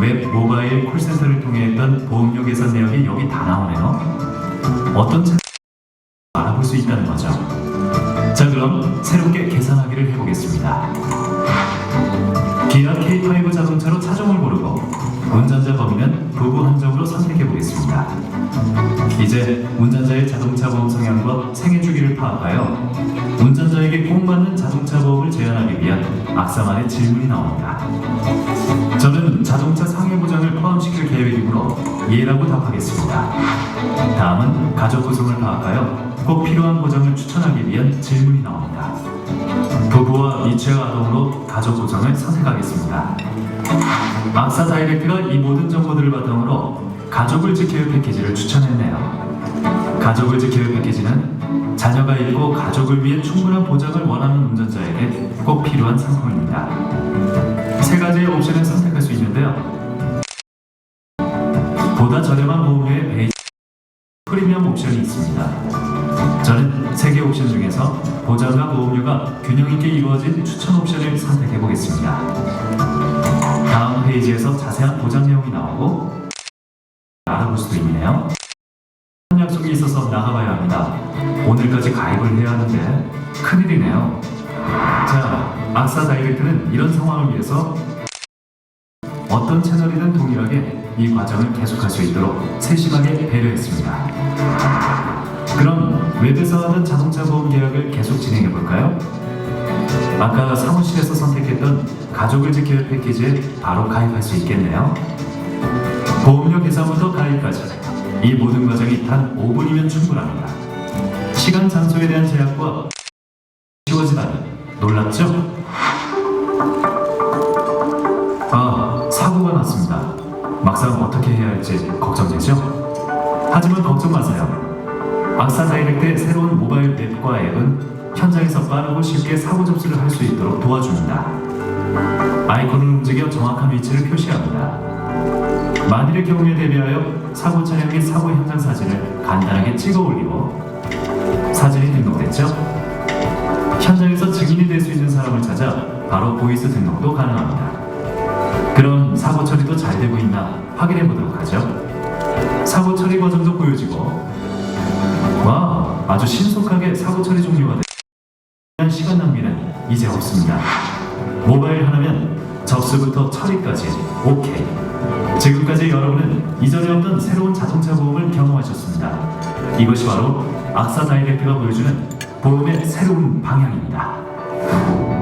메일 콜센터를 통해 했던 보험료 계산 내역이 여기 다 나오네요. 어떤 차 알아볼 수 있다는 거죠. 자 그럼 새롭게 계산하기를 해보겠습니다. 기아 K5 자동차로 차종을 고르고 운전자 범위는 부부 한정으로 선택해 보겠습니다. 이제 운전자의 자동차 보험 성향과 생애 주기를 파악하여 운전자에게 꼭 맞는 자동차 보험을 제안하기 위한 악사만의 질문이 나옵니다. 자동차 상해 보장을 포함시킬 계획이므로 예라고 답하겠습니다. 다음은 가족 구성을 파악하여 꼭 필요한 보장을 추천하기 위한 질문이 나옵니다. 부부와 이체와 아동으로 가족 구성을 선택하겠습니다. 악사 다이렉트가 이 모든 정보들을 바탕으로 가족을 지켜요 패키지를 추천했네요. 가족을 지켜요 패키지는 자녀가 있고 가족을 위해 충분한 보장을 원하는 운전자에게 꼭 필요한 상품입니다. 세 가지의 옵션을 선 보다 저렴한 보험료의 베이스 프리미엄 옵션이 있습니다. 저는 세개 옵션 중에서 보장과 보험료가 균형 있게 이루어진 추천 옵션을 선택해 보겠습니다. 다음 페이지에서 자세한 보장 내용이 나오고 알아볼 수도 있네요. 약속이 있어서 나가봐야 합니다. 오늘까지 가입을 해야 하는데 큰일이네요. 자, 악사 다이렉트는 이런 상황을 위해서 어떤 채널이든 동일하게 이 과정을 계속할 수 있도록 세심하게 배려했습니다. 그럼 웹에서 하던 자동차 보험 계약을 계속 진행해 볼까요? 아까 사무실에서 선택했던 가족을 지켜야 패키지에 바로 가입할 수 있겠네요. 보험료 계산부터 가입까지 이 모든 과정이 단 5분이면 충분합니다. 시간 장소에 대한 제약과 쉬워지다니 놀랍죠? 났습니다. 막상 어떻게 해야 할지 걱정되죠? 하지만 걱정 마세요. 악사 다이렉트의 새로운 모바일 앱과 앱은 현장에서 빠르고 쉽게 사고 접수를 할 수 있도록 도와줍니다. 아이콘을 움직여 정확한 위치를 표시합니다. 만일의 경우에 대비하여 사고 차량 및 사고 현장 사진을 간단하게 찍어 올리고 사진이 등록됐죠? 현장에서 증인이 될 수 있는 사람을 찾아 바로 보이스 등록도 가능합니다. 그럼 사고 처리도 잘 되고 있나 확인해 보도록 하죠. 사고 처리 과정도 보여지고 와 아주 신속하게 사고 처리 종료가 된 시간 낭비는 이제 없습니다. 모바일 하나면 접수부터 처리까지 오케이. 지금까지 여러분은 이전에 없던 새로운 자동차 보험을 경험하셨습니다. 이것이 바로 악사 다이렉트가 보여주는 보험의 새로운 방향입니다.